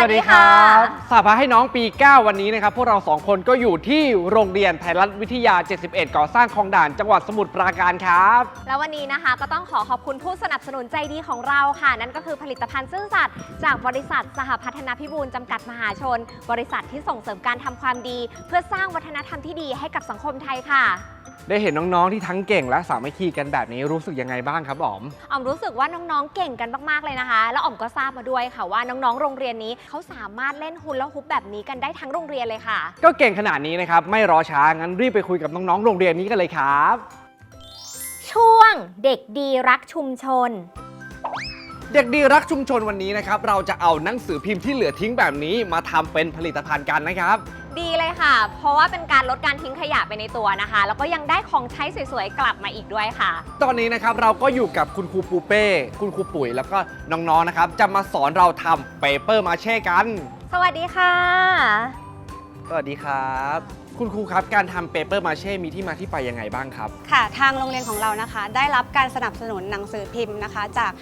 สวัสดีครับสาพาให้น้องปี 9 วันนี้นะครับ พวกเราสองคนก็อยู่ที่โรงเรียนไทยรัฐวิทยา 71 ก่อสร้างคลองด่าน จังหวัดสมุทรปราการครับ แล้ววันนี้นะคะก็ต้องขอขอบคุณผู้สนับสนุนใจดีของเราค่ะ นั่นก็คือผลิตภัณฑ์ซื่อสัตย์จากบริษัทสหพัฒนาพิบูลจำกัดมหาชน บริษัทที่ส่งเสริมการทำความดี เพื่อสร้างวัฒนธรรมที่ดีให้กับสังคมไทยค่ะได้เห็นน้องๆ ที่ทั้งเก่งและสามัคคีกันแบบนี้รู้สึกยังไงบ้างครับอ๋อมอ๋อมรู้สึกว่าน้องๆ เก่งกันมากๆ เลยนะคะ แล้วอ๋อมก็ทราบมาด้วยค่ะว่าน้องๆ โรงเรียนนี้เขาสามารถเล่นฮุลาฮุปแบบนี้กันได้ทั้งโรงเรียนเลยค่ะ ก็เก่งขนาดนี้นะครับ ไม่รอช้างั้นรีบไปคุยกับน้องๆ โรงเรียนนี้กันเลยครับ ช่วงเด็กดีรักชุมชน เด็กดีรักชุมชนวันนี้นะครับ เราจะเอาหนังสือพิมพ์ที่เหลือทิ้งแบบนี้มาทำเป็นผลิตภัณฑ์กันนะครับ ดีเลยค่ะ เพราะว่าเป็นการลดการทิ้งขยะไปในตัวนะคะ แล้วก็ยังได้ของใช้สวยๆกลับมาอีกด้วยค่ะ ตอนนี้นะครับเราก็อยู่กับคุณครูปูเป้ คุณครูปุ๋ยแล้วก็น้องๆนะครับ จะมาสอนเราทำเปเปอร์มาเช่กัน สวัสดีค่ะ สวัสดีครับ คุณครูครับการทำเปเปอร์มาเช่มีที่มาที่ไปยังไงบ้างครับ ค่ะ ทางโรงเรียนของเรานะคะ ได้รับการสนับสนุนหนังสือพิมพ์นะคะ จาก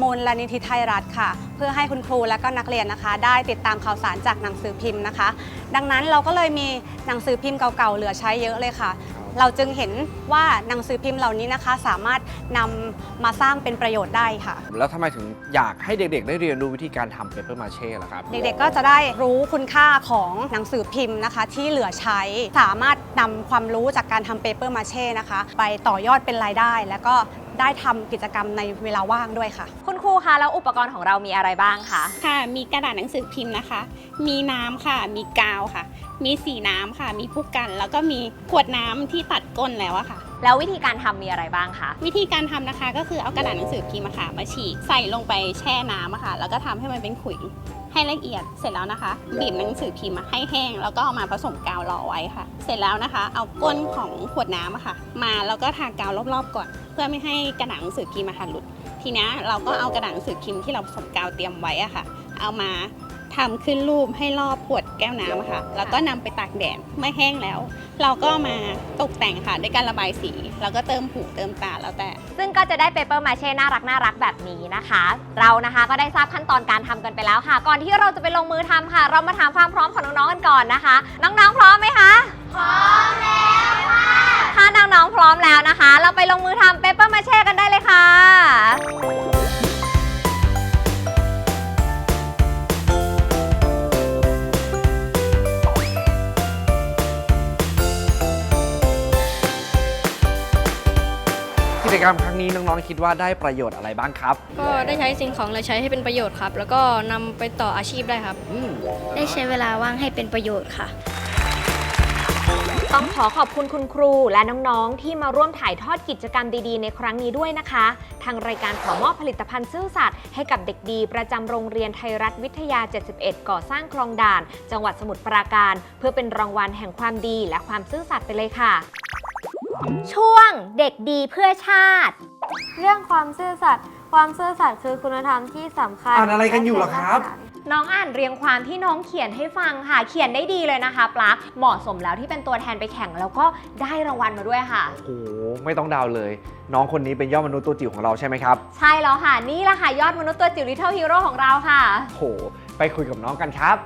มูลนิธิไทยรัฐค่ะ เพื่อให้คุณครูและก็นักเรียนนะคะ ได้ติดตามข่าวสารจากหนังสือพิมพ์นะคะ ดังนั้นเราก็เลยมีหนังสือพิมพ์เก่าๆเหลือใช้เยอะเลยค่ะ เราจึงเห็นว่าหนังสือพิมพ์เหล่านี้นะคะ สามารถนำมาสร้างเป็นประโยชน์ได้ค่ะ แล้วทำไมถึงอยากให้เด็กๆ ได้เรียนรู้วิธีการทำเปเปอร์มาเช่ล่ะครับ เด็กๆ ก็จะได้รู้คุณค่าของหนังสือพิมพ์นะคะ ที่เหลือใช้ สามารถนำความรู้จากการทำเปเปอร์มาเช่นะคะ ไปต่อยอดเป็นรายได้ แล้วก็ ได้ทำกิจกรรมในเวลาว่างด้วยค่ะ คุณครูคะแล้วอุปกรณ์ของเรามีอะไรบ้างคะ ค่ะ มีกระดาษหนังสือพิมพ์นะคะ มีน้ำค่ะ มีกาวค่ะ มีสีน้ำค่ะ มีผู้กัน แล้วก็มีขวดน้ำที่ตัดก้นแล้วอะค่ะ แล้ววิธีการทำมีอะไรบ้างคะวิธีการทำนะคะก็คือเอากระดาษหนังสือพิมพ์อะค่ะ มาฉีกใส่ลงไปแช่น้ำอะค่ะ แล้วก็ทำให้มันเป็นขุย ให้ละเอียดเสร็จแล้วนะคะ บีบหนังสือพิมพ์อะให้แห้ง แล้วก็เอามาผสมกาวรอไว้ค่ะ เสร็จแล้วนะคะ เอาก้นของขวดน้ำอะค่ะ มาแล้วก็ทากาวรอบๆก่อน เพื่อไม่ให้กระดาษหนังสือพิมพ์อะค่ะหลุด ทีเนี้ยเราก็เอากระดาษหนังสือพิมพ์ที่เราผสมกาวเตรียมไว้อะค่ะ เอามา ทำขึ้นรูปให้รอบขวดแก้วน้ำอะค่ะ แล้วก็นำไปตากแดดเมื่อแห้งแล้ว เราก็มาตกแต่งค่ะด้วยการระบายสี แล้วก็เติมหูเติมตาแล้วแต่ ซึ่งก็จะได้เปเปอร์มาเช่น่ารักน่ารักแบบนี้นะคะ เรานะคะก็ได้ทราบขั้นตอนการทำกันไปแล้วค่ะ ก่อนที่เราจะไปลงมือทำค่ะ เรามาถามความพร้อมของน้องๆกันก่อนนะคะ น้องๆพร้อมไหมคะพร้อมแล้วค่ะถ้าน้องๆพร้อมแล้วนะคะ เราไปลงมือทำเปเปอร์มาเช่กันได้เลยค่ะ รรมครั้งนี้น้องๆคิดว่าได้ประโยชน์อะไรบ้างครับ ก็ได้ใช้สิ่งของเหลือใช้ให้เป็นประโยชน์ครับ แล้วก็นำไปต่ออาชีพได้ครับอืมได้ใช้เวลาว่างให้เป็นประโยชน์ค่ะ ต้องขอขอบคุณคุณครูและน้องๆ ที่มาร่วมถ่ายทอดกิจกรรมดีๆ ในครั้งนี้ด้วยนะคะ ทางรายการขอมอบผลิตภัณฑ์ซื่อสัตย์ให้กับเด็กดีประจำโรงเรียนไทยรัฐวิทยา 71 ก่อสร้างคลองด่าน จังหวัดสมุทรปราการ เพื่อเป็นรางวัลแห่งความดีและความซื่อสัตย์ไปเลยค่ะ ช่วงเด็กดีเพื่อชาติ เรื่องความซื่อสัตย์ความซื่อสัตย์คือคุณธรรมที่สำคัญอ่านอะไรกันอยู่เหรอครับ น้องอ่านเรียงความที่น้องเขียนให้ฟังค่ะ เขียนได้ดีเลยนะคะปลั๊กเหมาะสมแล้วที่เป็นตัวแทนไปแข่งแล้วก็ได้รางวัลมาด้วยค่ะ โอ้โหไม่ต้องเดาวเลย น้องคนนี้เป็นยอดมนุษย์ตัวจิ๋วของเราใช่ไหมครับใช่แล้วค่ะ นี่แหละค่ะยอดมนุษย์ตัวจิ๋ว Little Hero ของเราค่ะ โอ้โหไปคุยกับน้องกันครับ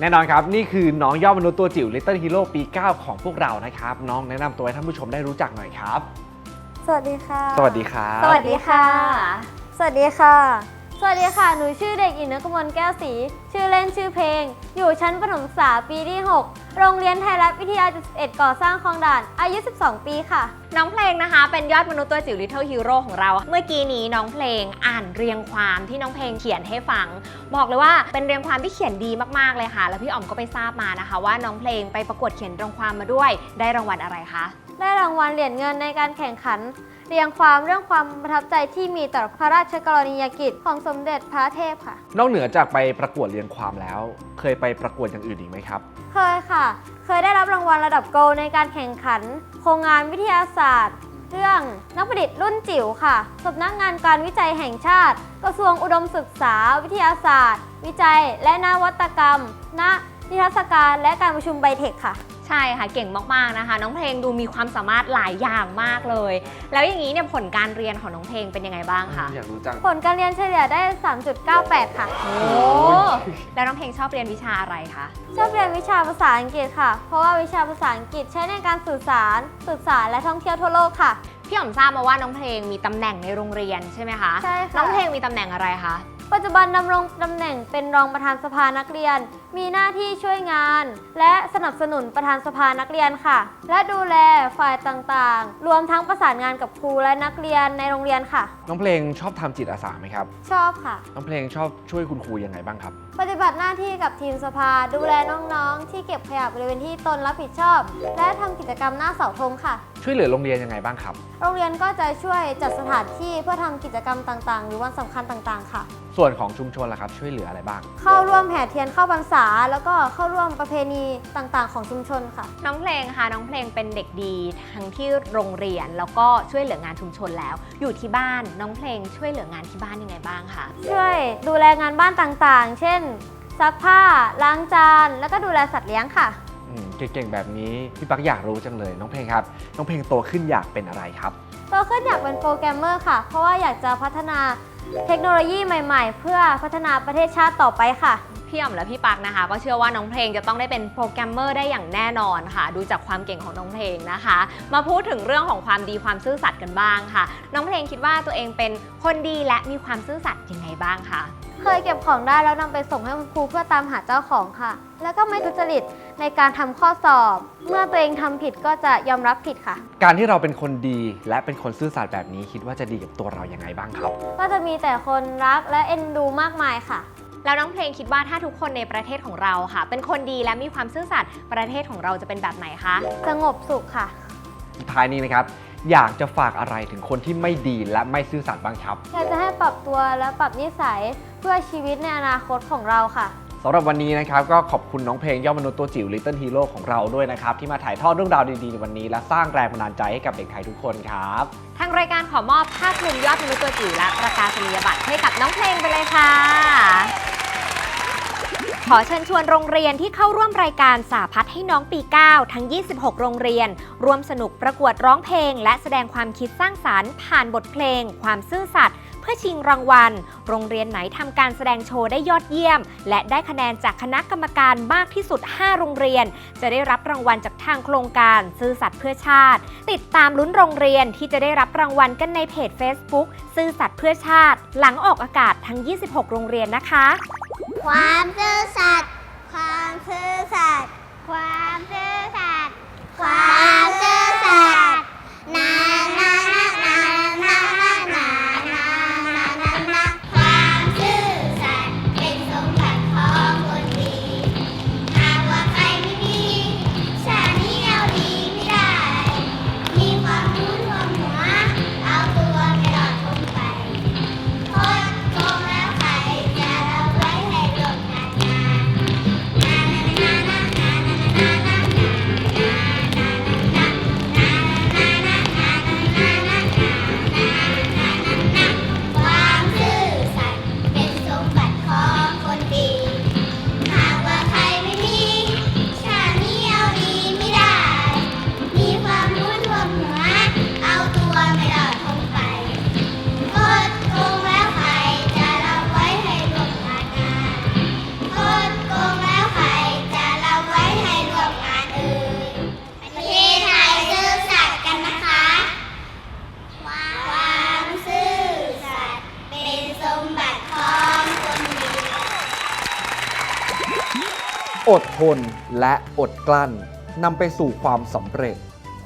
แน่นอนครับ นี่คือน้องยอดมนุษย์ตัวจิ๋ว Little Hero ปี 9 ของพวกเรานะครับ น้องแนะนำตัวให้ท่านผู้ชมได้รู้จักหน่อยครับ สวัสดีค่ะ สวัสดีครับ สวัสดีค่ะ สวัสดีค่ะ สวัสดีค่ะ หนูชื่อเด็กหญิงนกมลแก้วศรี ชื่อเล่นชื่อเพลง อยู่ชั้นประถมศึกษาปีที่ 6 โรงเรียนไทยรัฐวิทยา 71 ก่อสร้างคลองด่าน อายุ 12 ปีค่ะ น้องเพลงนะคะ เป็นยอดมนุษย์ตัวจิ๋ว Little Hero ของเรา เมื่อกี้นี้น้องเพลงอ่านเรียงความที่น้องเพลงเขียนให้ฟัง บอกเลยว่าเป็นเรียงความที่เขียนดีมากๆเลยค่ะ แล้วพี่อ๋อมก็ไปทราบมานะคะ ว่าน้องเพลงไปประกวดเขียนเรียงความมาด้วย ได้รางวัลอะไรคะ ได้รางวัลเหรียญเงินในการแข่งขัน เรียงความเรื่องความประทับใจที่มีต่อพระราชกรณียกิจของสมเด็จพระเทพค่ะ นอกเหนือจากไปประกวดเรียงความแล้ว เคยไปประกวดอย่างอื่นอีกไหมครับ เคยค่ะ เคยได้รับรางวัลระดับโกลในการแข่งขัน โครงงานวิทยาศาสตร์ เรื่องนักประดิษฐ์รุ่นจิ๋วค่ะสำนักงานการวิจัยแห่งชาติ กระทรวงอุดมศึกษา วิทยาศาสตร์ วิจัย และนวัตกรรม ณ นิทรรศการและการประชุมไบเทคค่ะ ใช่ค่ะเก่งมากๆนะคะ น้องเพลงดูมีความสามารถหลายอย่างมากเลย แล้วอย่างนี้เนี่ยผลการเรียนของน้องเพลงเป็นยังไงบ้างคะอยากรู้จังผลการเรียนเฉลี่ยได้ 3.98 ค่ะ โอ้แล้วน้องเพลงชอบเรียนวิชาอะไรคะชอบเรียนวิชาภาษาอังกฤษค่ะ เพราะว่าวิชาภาษาอังกฤษใช้ในการสื่อสารสื่อสารและท่องเที่ยวทั่วโลกค่ะพี่อ๋อมทราบมาว่าน้องเพลงมีตำแหน่งในโรงเรียนใช่ไหมคะใช่ค่ะน้องเพลงมีตำแหน่งอะไรคะ ปัจจุบันดำรงตำแหน่งเป็นรองประธานสภานักเรียน มีหน้าที่ช่วยงาน และสนับสนุนประธานสภานักเรียนค่ะ และดูแลฝ่ายต่างๆ รวมทั้งประสานงานกับครูและนักเรียนในโรงเรียนค่ะ น้องเพลงชอบทำจิตอาสาไหมครับ ชอบค่ะ น้องเพลงชอบช่วยคุณครูยังไงบ้างครับ ปฏิบัติหน้าที่กับทีมสภา ดูแลน้องๆ ที่เก็บขยะบริเวณที่ตนรับผิดชอบ และทำกิจกรรมหน้าเสาธงค่ะ ช่วยเหลือโรงเรียนยังไงบ้างครับ โรงเรียนก็จะช่วยจัดสถานที่เพื่อทำกิจกรรมต่างๆ หรือวันสำคัญต่างๆ ค่ะ ส่วนของชุมชนล่ะครับช่วยเหลืออะไรบ้าง เข้าร่วมแห่เทียนเข้าพรรษา แล้วก็เข้าร่วมประเพณีต่างๆ ของชุมชนค่ะ น้องเพลงค่ะน้องเพลงเป็นเด็กดีทั้งที่โรงเรียนแล้วก็ช่วยเหลืองานชุมชนแล้ว อยู่ที่บ้านน้องเพลงช่วยเหลืองานที่บ้านยังไงบ้างคะช่วยดูแลงานบ้านต่างๆ เช่นซักผ้า ล้างจาน แล้วก็ดูแลสัตว์เลี้ยงค่ะเก่งๆแบบนี้พี่ปักอยากรู้จังเลยน้องเพลงครับ น้องเพลงโตขึ้นอยากเป็นอะไรครับ โตขึ้นอยากเป็นโปรแกรมเมอร์ค่ะ เพราะว่าอยากจะพัฒนาเทคโนโลยีใหม่ๆ เพื่อพัฒนาประเทศชาติต่อไปค่ะ พี่อ๋อมและพี่ปักนะคะ ก็เชื่อว่าน้องเพลงจะต้องได้เป็นโปรแกรมเมอร์ได้อย่างแน่นอนค่ะ ดูจากความเก่งของน้องเพลงนะคะ มาพูดถึงเรื่องของความดีความซื่อสัตย์กันบ้างค่ะ น้องเพลงคิดว่าตัวเองเป็นคนดีและมีความซื่อสัตย์ยังไงบ้างคะ เคยเก็บของได้แล้วนำไปส่งให้คุณครูเพื่อตามหาเจ้าของค่ะ แล้วก็ไม่ทุจริตในการทำข้อสอบ เมื่อตัวเองทำผิดก็จะยอมรับผิดค่ะ การที่เราเป็นคนดีและเป็นคนซื่อสัตย์แบบนี้คิดว่าจะดีกับตัวเราอย่างไงบ้างครับ ก็จะมีแต่คนรักและเอ็นดูมากมายค่ะ แล้วน้องเพลงคิดว่าถ้าทุกคนในประเทศของเราค่ะ เป็นคนดีและมีความซื่อสัตย์ประเทศของเราจะเป็นแบบไหนคะสงบสุขค่ะท้ายนี้นะครับ อยากจะฝากอะไรถึงคนที่ไม่ดีและไม่ซื่อสัตย์บ้างครับ อยากจะให้ปรับตัวและปรับนิสัย เพื่อชีวิตในอนาคตของเราค่ะ สำหรับวันนี้นะครับก็ขอบคุณน้องเพลงยอดมนุษย์ตัวจิ๋ว Little Hero ของเราด้วยนะครับ ที่มาถ่ายทอดเรื่องราวดีๆในวันนี้ และสร้างแรงบันดาลใจให้กับเด็กไทยทุกคนครับ ทางรายการขอมอบภาพมุมยอดมนุษย์ตัวจิ๋วและประกาศนียบัตรให้กับน้องเพลงไปเลยค่ะ ขอเชิญชวนโรงเรียนที่เข้าร่วมรายการสาพัดให้น้องปี 9 ทั้ง 26 โรงเรียน ร่วมสนุกประกวดร้องเพลง และแสดงความคิดสร้างสารรค์ ผ่านบทเพลง ความซื่อสัตย์ พื่อชิงรางวัล โรงเรียนไหนทำการแสดงโชว์ได้ยอดเยี่ยม และได้คะแนนจากคณะกรรมการมากที่สุด 5 โรงเรียน จะได้รับรางวัลจากทางโครงการซื่อสัตย์เพื่อชาติ ติดตามลุ้นโรงเรียนที่จะได้รับรางวัลกันในเพจ Facebook ซื่อสัตย์เพื่อชาติ หลังออกอากาศทั้ง 26 โรงเรียนนะคะ ความซื่อสัตย์ความซื่อสัตย์ความซื่อสัตย์ความซื่อสัตย์นั้น อดทนและอดกลั้นนำไปสู่ความสำเร็จ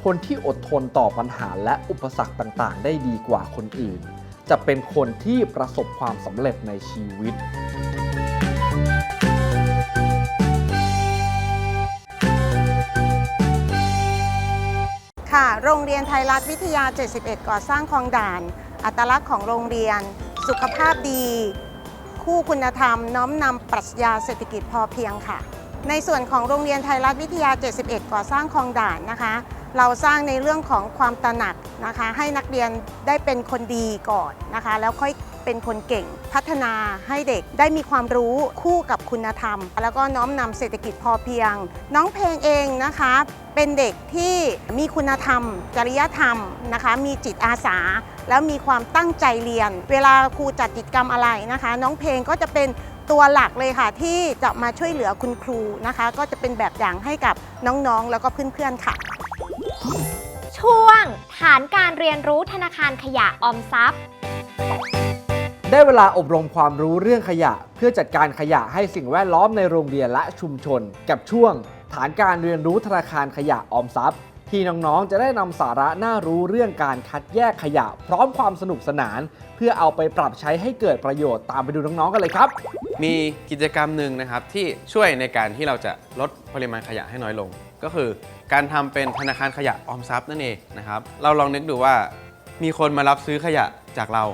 คนที่อดทนต่อปัญหาและอุปสรรคต่างๆ ได้ดีกว่าคนอื่น จะเป็นคนที่ประสบความสำเร็จในชีวิต ค่ะ โรงเรียนไทยรัฐวิทยา 71 ก่อสร้างคลองด่าน อัตลักษณ์ของโรงเรียน สุขภาพดี คู่คุณธรรม น้อมนำปรัชญาเศรษฐกิจพอเพียงค่ะ ในส่วนของโรงเรียนไทยรัฐวิทยา 71 ก่อสร้างคลองด่านนะคะ เราสร้างในเรื่องของความตระหนักนะคะ ให้นักเรียนได้เป็นคนดีก่อนนะคะ แล้วค่อยเป็นคนเก่ง พัฒนาให้เด็กได้มีความรู้คู่กับคุณธรรม แล้วก็น้อมนำเศรษฐกิจพอเพียง น้องเพลงเองนะคะ เป็นเด็กที่มีคุณธรรม จริยธรรมนะคะ มีจิตอาสา แล้วมีความตั้งใจเรียน เวลาครูจัดกิจกรรมอะไรนะคะ น้องเพลงก็จะเป็น ตัวหลักเลยค่ะที่จะมาช่วยเหลือคุณครูนะคะ ก็จะเป็นแบบอย่างให้กับน้องๆ แล้วก็เพื่อนๆค่ะ ช่วง ฐานการเรียนรู้ธนาคารขยะออมทรัพย์ ได้เวลาอบรมความรู้เรื่องขยะ เพื่อจัดการขยะให้สิ่งแวดล้อมในโรงเรียนและชุมชน กับช่วง ฐานการเรียนรู้ธนาคารขยะออมทรัพย์ ที่น้องๆจะได้นำสาระน่ารู้เรื่องการคัดแยกขยะ พร้อมความสนุกสนาน เพื่อเอาไปปรับใช้ให้เกิดประโยชน์ตามไปดูน้องๆกันเลยครับ มีกิจกรรมหนึ่งนะครับที่ช่วยในการที่เราจะลดปริมาณขยะให้น้อยลง ก็คือการทำเป็นธนาคารขยะออมทรัพย์นั่นเองนะครับ เราลองนึกดูว่ามีคนมารับซื้อขยะจากเรา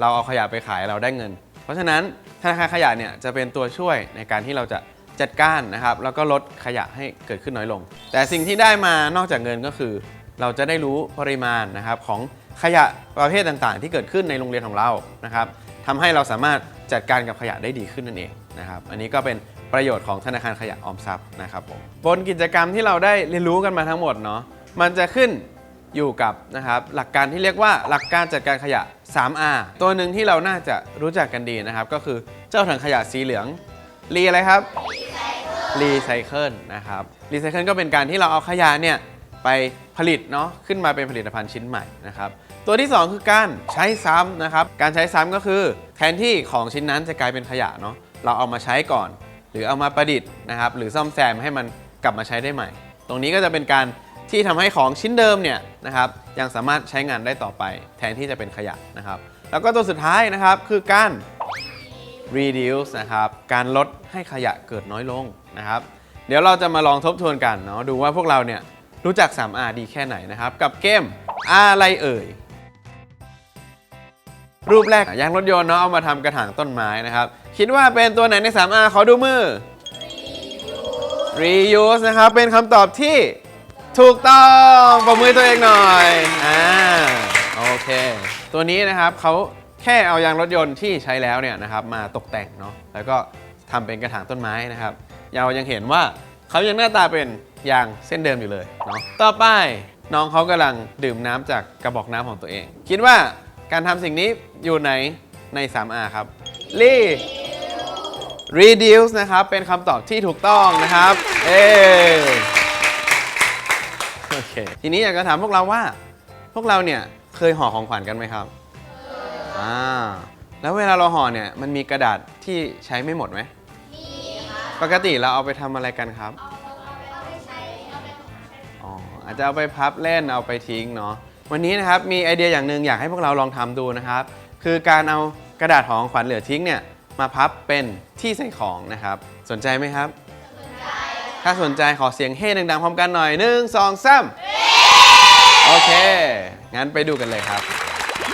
เราเอาขยะไปขายเราได้เงิน เพราะฉะนั้นธนาคารขยะเนี่ยจะเป็นตัวช่วยในการที่เราจะจัดการนะครับ แล้วก็ลดขยะให้เกิดขึ้นน้อยลง แต่สิ่งที่ได้มานอกจากเงินก็คือ เราจะได้รู้ปริมาณนะครับของขยะประเภทต่างๆ ที่เกิดขึ้นในโรงเรียนของเรานะครับทำให้เราสามารถ จัดการกับขยะได้ดีขึ้นนั่นเองนะครับอันนี้ก็เป็นประโยชน์ของธนาคารขยะออมทรัพย์นะครับผมบนกิจกรรมที่เราได้เรียนรู้กันมาทั้งหมดเนาะมันจะขึ้นอยู่กับนะครับหลักการที่เรียกว่าหลักการจัดการขยะ 3R ตัวหนึ่งที่เราน่าจะรู้จักกันดีนะครับ ก็คือเจ้าถังขยะสีเหลืองรีอะไรครับรีไซเคิลนะครับรีไซเคิลก็เป็นการที่เราเอาขยะเนี่ยไปผลิตเนาะขึ้นมาเป็นผลิตภัณฑ์ชิ้นใหม่นะครับตัวที่ 2 คือการใช้ซ้ำนะครับการใช้ซ้ำก็คือ แทนที่ของชิ้นนั้นจะกลายเป็นขยะเนาะเราเอามาใช้ก่อน หรือเอามาประดิษฐ์นะครับ หรือซ่อมแซมให้มันกลับมาใช้ได้ใหม่ ตรงนี้ก็จะเป็นการที่ทำให้ของชิ้นเดิมเนี่ยนะครับยังสามารถใช้งานได้ต่อไป แทนที่จะเป็นขยะนะครับ แล้วก็ตัวสุดท้ายนะครับคือการ reduce นะครับการลดให้ขยะเกิดน้อยลงนะครับ เดี๋ยวเราจะมาลองทบทวนกันเนาะดูว่าพวกเราเนี่ยรู้จัก 3R ดีแค่ไหนนะครับ กับเกมอะไรเอ่ย รูปแรกยางรถยนต์เนาะเอามาทำกระถางต้นไม้นะครับ คิดว่าเป็นตัวไหนใน 3R ขอดูมือ reuse นะครับ เป็นคำตอบที่ถูกต้องประมือตัวเองหน่อยอ่าโอเค ตัวนี้นะครับเขาแค่เอายางรถยนต์ที่ใช้แล้วเนี่ยนะครับมาตกแต่งเนาะแล้วก็ทำเป็นกระถางต้นไม้นะครับเรายังเห็นว่าเขายังหน้าตาเป็นยางเส้นเดิมอยู่เลยเนาะต่อไปน้องเขากำลังดื่มน้ำจากกระบอกน้ำของตัวเอง คิดว่า การทำสิ่งนี้อยู่ไหนใน 3R ครับ รี reduce นะครับ เป็นคำตอบที่ถูกต้องนะครับ เอโอเค ทีนี้อยากจะถามพวกเราว่า พวกเราเนี่ยเคยห่อของขวัญกันไหมครับ อ่า แล้วเวลาเราห่อเนี่ย มันมีกระดาษที่ใช้ไม่หมดไหม มีปกติเราเอาไปทำอะไรกันครับอ๋อ อาจจะเอาไปพับเล่น เอาไปทิ้งเนาะ วันนี้นะครับมีไอเดียอย่างหนึ่งอยากให้พวกเราลองทำดูนะครับ คือการเอากระดาษห่อของขวัญเหลือทิ้งเนี่ยมาพับเป็นที่ใส่ของนะครับ สนใจไหมครับถ้าสนใจขอเสียงเฮ้ดังๆพร้อมกันหน่อยหนึ่งสองสามโอเค งั้นไปดูกันเลยครับ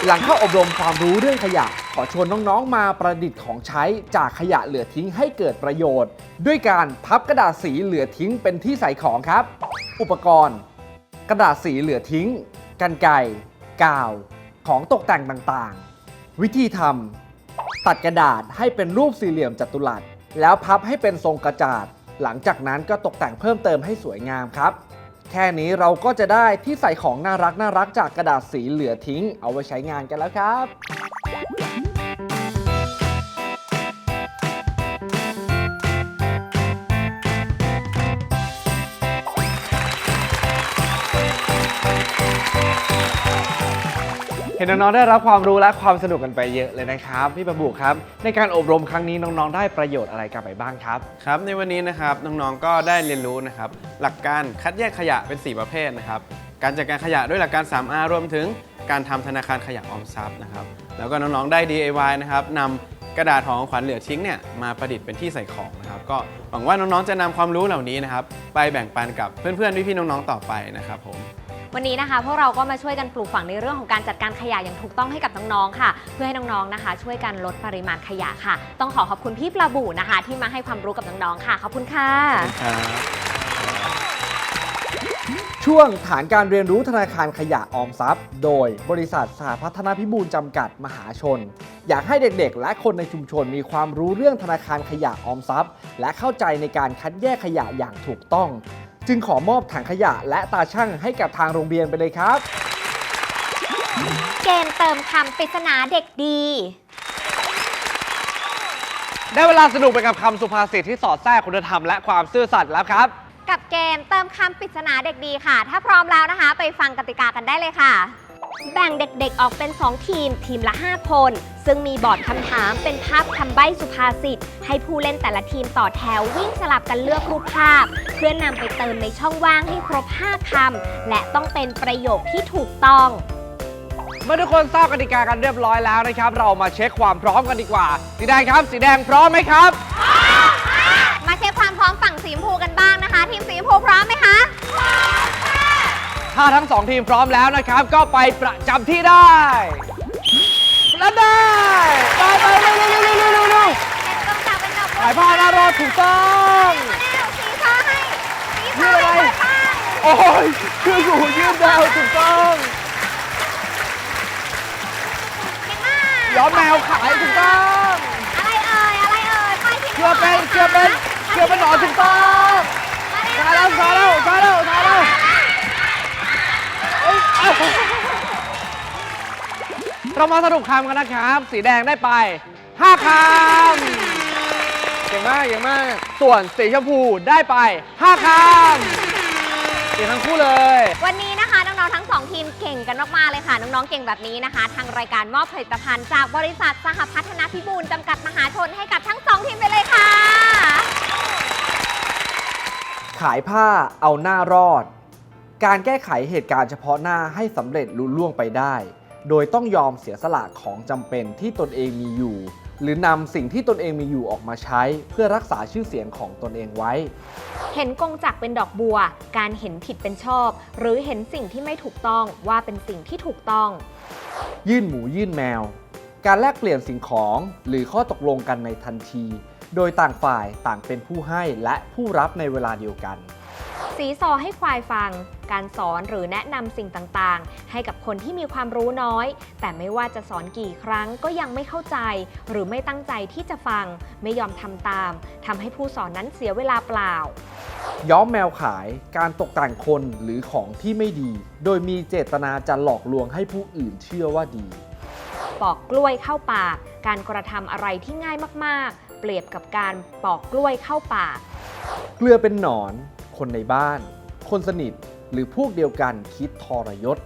หลังเข้าอบรมความรู้เรื่องขยะ ขอชวนน้องๆมาประดิษฐ์ของใช้จากขยะเหลือทิ้งให้เกิดประโยชน์ ด้วยการพับกระดาษสีเหลือทิ้งเป็นที่ใส่ของครับ อุปกรณ์ กระดาษสีเหลือทิ้ง กันไก่กาว ของตกแต่งต่างๆ วิธีทำตัดกระดาษให้เป็นรูปสี่เหลี่ยมจัตุรัส แล้วพับให้เป็นทรงกระจาด หลังจากนั้นก็ตกแต่งเพิ่มเติมให้สวยงามครับ แค่นี้เราก็จะได้ที่ใส่ของน่ารักน่ารักจากกระดาษสีเหลือทิ้ง เอาไว้ใช้งานกันแล้วครับ เห็นน้องๆได้รับความรู้และความสนุกกันไปเยอะเลยนะครับพี่ประบุครับ ในการอบรมครั้งนี้น้องๆได้ประโยชน์อะไรกันไปบ้างครับ ครับในวันนี้นะครับน้องๆก็ได้เรียนรู้นะครับหลักการคัดแยกขยะเป็น 4 ประเภทนะครับการจัดการขยะด้วยหลักการ 3R รวมถึงการทำธนาคารขยะออมทรัพย์นะครับแล้วก็น้องๆได้ DIY นะครับนำกระดาษห่อของขวัญเหลือทิ้งเนี่ยมาประดิษฐ์เป็นที่ใส่ของนะครับก็หวังว่าน้องๆจะนำความรู้เหล่านี้นะครับไปแบ่งปันกับเพื่อนๆพี่ๆน้องๆต่อไปนะครับผม วันนี้นะคะพวกเราก็มาช่วยกันปลูกฝังในเรื่องของการจัดการขยะอย่างถูกต้องให้กับน้องๆค่ะ เพื่อให้น้องๆนะคะ ช่วยกันลดปริมาณขยะค่ะ ต้องขอขอบคุณพี่ปลาบูนะคะ ที่มาให้ความรู้กับน้องๆค่ะขอบคุณค่ะ ช่วงฐานการเรียนรู้ธนาคารขยะออมทรัพย์ โดยบริษัทสหพัฒนาพิบูลจำกัดมหาชน อยากให้เด็กๆ และคนในชุมชนมีความรู้เรื่องธนาคารขยะออมทรัพย์ และเข้าใจในการคัดแยกขยะอย่างถูกต้อง จึงขอมอบถังขยะและตาช่างให้กับทางโรงเรียนไปเลยครับ เกมเติมคำปริศนาเด็กดี ได้เวลาสนุกไปกับคำสุภาษิตที่สอดแทรกคุณธรรมและความซื่อสัตย์แล้วครับ กับเกมเติมคำปริศนาเด็กดีค่ะ ถ้าพร้อมแล้วนะคะ ไปฟังกติกากันได้เลยค่ะ แบ่งเด็กๆออกเป็น 2 ทีม ทีมละ 5 คน ซึ่งมีบอร์ดคำถามเป็นภาพคำใบ้สุภาษิต ให้ผู้เล่นแต่ละทีมต่อแถววิ่งสลับกันเลือกรูปภาพ เพื่อนำไปเติมในช่องว่างให้ครบ 5คำ และต้องเป็นประโยคที่ถูกต้อง เมื่อทุกคนทราบกติกากันเรียบร้อยแล้วนะครับ เรามาเช็คความพร้อมกันดีกว่า สีแดงครับ สีแดงพร้อมไหมครับ มาเช็คความพร้อมฝั่งสีชมพูกันบ้างนะคะ ทีมสีชมพูพร้อมไหมคะ ถ้าทั้งสองทีมพร้อมแล้วนะครับ ก็ไปประจำที่ได้แล้วได้ ไปไปเร็วเร็วเร็วเร็วเร็วเร็วเร็วเป็นต้องจับเป็นดอกบัวถ่ายภาพหน้ารอดถูกต้องแล้วสีฟ้าให้สียืฟ้าดอะไรให้ฟ้าโอ้ยคืออยู่ยืดดาวถูกต้องเก่งมากย้อมแมวขายถูกต้องอะไรเอ่ยอะไรเอ่ยไปทีมเชื่อเป็นเชื่อเป็นเชื่อเป็นหนอนถูกต้องตายแล้วตายแล้วตายแล้วตายแล้ว เอ้ยเอ้าเรามาสรุปคำกันนะครับ สีแดงได้ไป 5คำเก่งมากเก่งมาก ส่วนสีชมพูได้ไป 5คำเก่งทั้งคู่เลย วันนี้นะคะน้องๆทั้งสองทีมเก่งกันมากๆเลยค่ะ น้องๆเก่งแบบนี้นะคะ ทางรายการมอบผลิตภัณฑ์จากบริษัทสหพัฒนพิบูลจำกัดมหาชนให้กับทั้งสองทีมไปเลยค่ะ ขายผ้าเอาหน้ารอด การแก้ไขเหตุการณ์เฉพาะหน้าให้สำเร็จลุล่วงไปได้ โดยต้องยอมเสียสละของจำเป็นที่ตนเองมีอยู่ หรือนำสิ่งที่ตนเองมีอยู่ออกมาใช้ เพื่อรักษาชื่อเสียงของตนเองไว้ เห็นกงจักรเป็นดอกบัว การเห็นผิดเป็นชอบ หรือเห็นสิ่งที่ไม่ถูกต้องว่าเป็นสิ่งที่ถูกต้อง ยื่นหมูยื่นแมว การแลกเปลี่ยนสิ่งของหรือข้อตกลงกันในทันที โดยต่างฝ่ายต่างเป็นผู้ให้และผู้รับในเวลาเดียวกัน สีซอให้ควายฟัง การสอนหรือแนะนำสิ่งต่างๆ ให้กับคนที่มีความรู้น้อย แต่ไม่ว่าจะสอนกี่ครั้งก็ยังไม่เข้าใจ หรือไม่ตั้งใจที่จะฟัง ไม่ยอมทำตามทำให้ผู้สอนนั้นเสียเวลาเปล่า ย้อมแมวขายการตกแต่งคนหรือของที่ไม่ดี โดยมีเจตนาจะหลอกลวงให้ผู้อื่นเชื่อว่าดี ปอกกล้วยเข้าปาก การกระทำอะไรที่ง่ายมากๆ เปรียบกับการปอกกล้วยเข้าปาก เกลือเป็นหนอน คนในบ้าน คนสนิทหรือพวกเดียวกันคิดทรยศ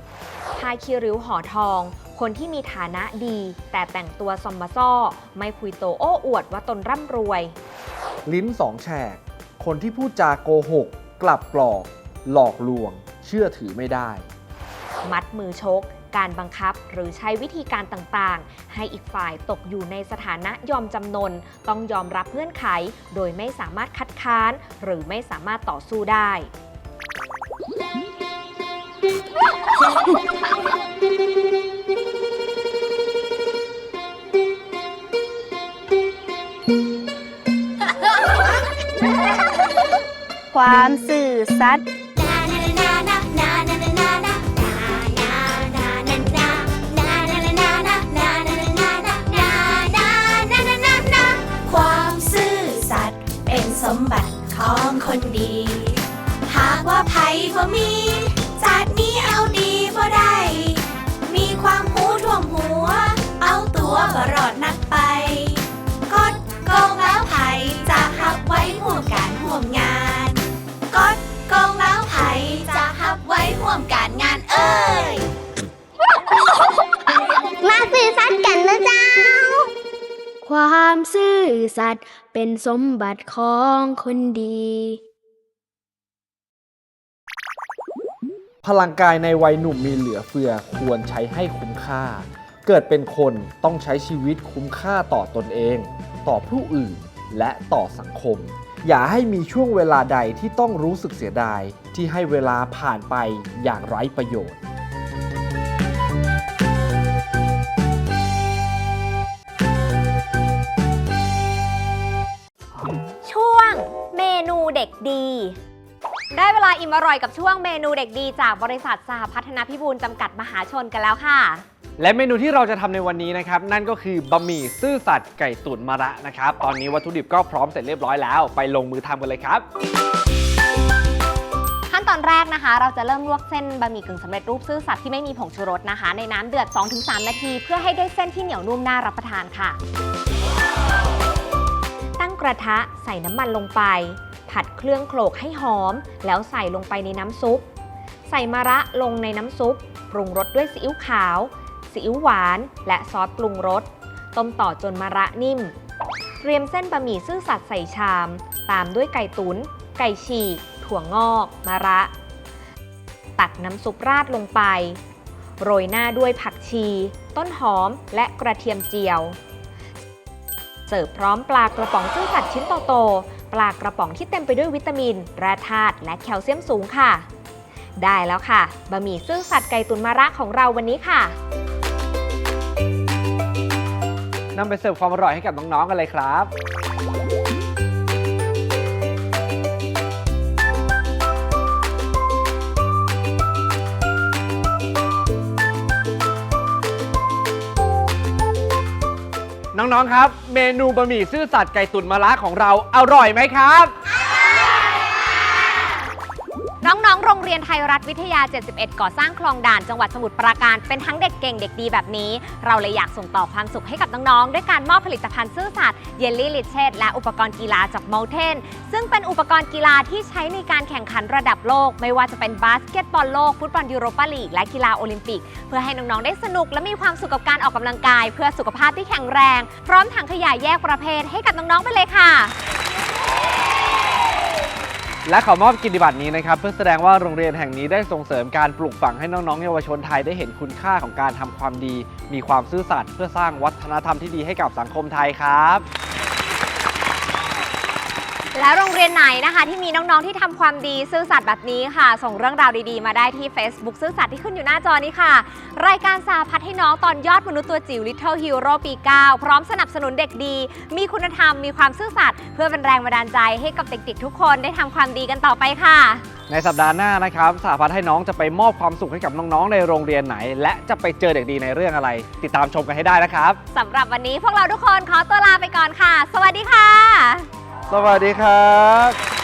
พายคีริ้วห่อทอง คนที่มีฐานะดี แต่แต่งตัวซอมมาซ่อ ไม่คุยโตโอ้อวดว่าตนร่ำรวย ลิ้นสองแฉก คนที่พูดจาโกหก กลับกรอก หลอกลวง เชื่อถือไม่ได้ มัดมือชก การบังคับหรือใช้วิธีการต่างๆ ให้อีกฝ่ายตกอยู่ในสถานะยอมจำนน ต้องยอมรับเงื่อนไข โดยไม่สามารถคัดค้าน หรือไม่สามารถต่อสู้ได้ ความสื่อสัตย์ ของคนดี หากว่าภัยบ่มีจัดนี้เอาดีบ่ได้ มีความหูท่วมหัว เอาตัวบ่รอดนักไป กดโกงแล้วไผจะหับไว้ห่วมการห่วมงาน ความซื่อสัตย์เป็นสมบัติของคนดี พลังกายในวัยหนุ่มมีเหลือเฟือควรใช้ให้คุ้มค่า เกิดเป็นคนต้องใช้ชีวิตคุ้มค่าต่อตนเอง ต่อผู้อื่นและต่อสังคม อย่าให้มีช่วงเวลาใดที่ต้องรู้สึกเสียดาย ที่ให้เวลาผ่านไปอย่างไร้ประโยชน์ นูเด็กดี ได้เวลาอิ่มอร่อยกับช่วงเมนูเด็กดี จากบริษัทสหพัฒนาพิบูลจำกัดมหาชนกันแล้วค่ะ และเมนูที่เราจะทำในวันนี้นะครับ นั่นก็คือบะหมี่ซื่อสัตย์ไก่ตุ๋นมะระนะครับ ตอนนี้วัตถุดิบก็พร้อมเสร็จเรียบร้อยแล้ว ไปลงมือทำกันเลยครับ ขั้นตอนแรกนะคะ เราจะเริ่มลวกเส้นบะหมี่กึ่งสำเร็จรูปซื่อสัตย์ที่ไม่มีผงชูรสนะคะ ในน้ำเดือด 2-3 นาที เพื่อให้ได้เส้นที่เหนียวนุ่มน่ารับประทานค่ะ ตั้งกระทะใส่น้ำมันลงไป ผัดเครื่องโขลกให้หอม แล้วใส่ลงไปในน้ำซุป ใส่มะระลงในน้ำซุป ปรุงรสด้วยซีอิ๊วขาว ซีอิ๊วหวาน และซอสปรุงรส ต้มต่อจนมะระนิ่ม เตรียมเส้นบะหมี่ซื่อสัตย์ใส่ชาม ตามด้วยไก่ตุน๋นไก่ฉีก ถั่วงอก มะระ ตักน้ำซุปราดลงไป โรยหน้าด้วยผักชี ต้นหอม และกระเทียมเจียว เสิร์ฟพร้อมปลากระป๋องซื่อสัตย์ชิ้นโตๆ ปลากระป๋องที่เต็มไปด้วยวิตามินแร่ธาตุและแคลเซียมสูงค่ะ ได้แล้วค่ะบะหมี่ซื่อสัตย์ไก่ตุนมะระของเราวันนี้ค่ะนำไปเสิร์ฟความอร่อยให้กับน้องๆกันเลยครับ น้องๆครับ เมนูบะหมี่ซื่อสัตย์ไก่ตุ๋นมะระของเราอร่อยไหมครับ น้องๆ โรงเรียนไทยรัฐวิทยา 71 ก่อสร้างคลองด่านจังหวัดสมุทรปราการ เป็นทั้งเด็กเก่งเด็กดีแบบนี้ เราเลยอยากส่งต่อความสุขให้กับน้องๆ ด้วยการมอบผลิตภัณฑ์ซื่อสัตย์เยลลี่ลิเชตและอุปกรณ์กีฬาจาก m o เทน ซึ่งเป็นอุปกรณ์กีฬาที่ใช้ในการแข่งขันระดับโลก ไม่ว่าจะเป็นบาสเกตบอลโลก ฟุตบอลยูโรปาลีก และกีฬาโอลิมปิก เพื่อให้น้องๆ ได้สนุกและมีความสุขกับการออกกำลังกาย เพื่อสุขภาพที่แข็งแรง พร้อมถังขยะแยกประเภทให้กับน้องๆ ไปเลยค่ะ และขอมอบกิตติบัตรนี้นะครับเพื่อแสดงว่าโรงเรียนแห่งนี้ได้ส่งเสริมการปลูกฝังให้น้องๆเยาวชนไทยได้เห็นคุณค่าของการทำความดี มีความซื่อสัตย์เพื่อสร้างวัฒนธรรมที่ดีให้กับสังคมไทยครับ แล้วโรงเรียนไหนนะคะ ที่มีน้องๆที่ทำความดีซื่อสัตย์แบบนี้ค่ะ ส่งเรื่องราวดีๆ มาได้ที่ Facebook ซื่อสัตย์ที่ขึ้นอยู่หน้าจอนี้ค่ะ รายการสาพัฒน์ให้น้องตอนยอดมนุษย์ตัวจิ๋ว Little Hero ปี 9 พร้อมสนับสนุนเด็กดี มีคุณธรรมมีความซื่อสัตย์เพื่อเป็นแรงบันดาลใจให้กับเด็กๆ ทุกคนได้ทำความดีกันต่อไปค่ะ ในสัปดาห์หน้านะครับสาพัฒน์ให้น้องจะไปมอบความสุขให้กับน้องๆในโรงเรียนไหน และจะไปเจอเด็กดีในเรื่องอะไร ติดตามชมกันให้ได้นะครับสำหรับวันนี้พวกเราทุกคนขอตัวลาไปก่อนค่ะ สวัสดีค่ะ สวัสดีครับ